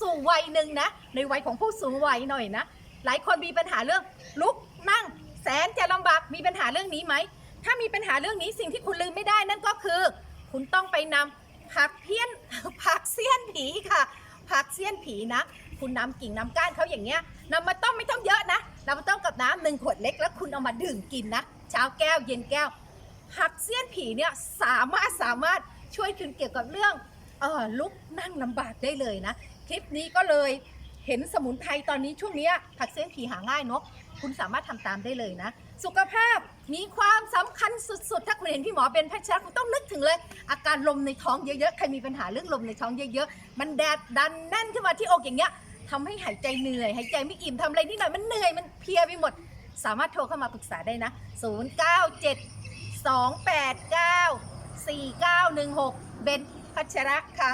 สูงวัยหนึ่งนะ ในวัยของผู้สูงวัยหน่อยนะ หลายคนมีปัญหาเรื่องลุกนั่งแสนจะลำบากมีปัญหาเรื่องนี้ไหม ถ้ามีปัญหาเรื่องนี้สิ่งที่คุณลืมไม่ได้นั่นก็คือ คุณต้องไปนำผักเพี้ยนผักเสี้ยนผีค่ะ ผักเสี้ยนผีนะ คุณนำกิ่งนำก้านเขาอย่างเงี้ยนำมาต้มไม่ต้องเยอะนะนำมาต้มกับน้ำหนึ่งขวดเล็กแล้วคุณเอามาดื่มกินนะเช้าแก้วเย็นแก้วผักเสี้ยนผีเนี่ยสามารถสามารถช่วยคุณเกี่ยวกับเรื่อง เออลุกนั่งลำบากได้เลยนะ คลิปนี้ก็เลยเห็นสมุนไพรตอนนี้ช่วงนี้ผักเส้นผีหาง่ายเนอะคุณสามารถทำตามได้เลยนะ สุขภาพมีความสำคัญสุดๆ ถ้าคุณเห็นพี่หมอเป็นแพทย์ชคุณต้องนึกถึงเลย อาการลมในท้องเยอะๆ ใครมีปัญหาเรื่องลมในท้องเยอะๆ มันแดดดันแน่นขึ้นมาที่อกอย่างเงี้ยทำให้หายใจเหนื่อย หายใจไม่อิ่มทำอะไรนิดหน่อยมันเหนื่อยมันเพลียไปหมด สามารถโทรเข้ามาปรึกษาได้นะ 097 289 4916เบนะ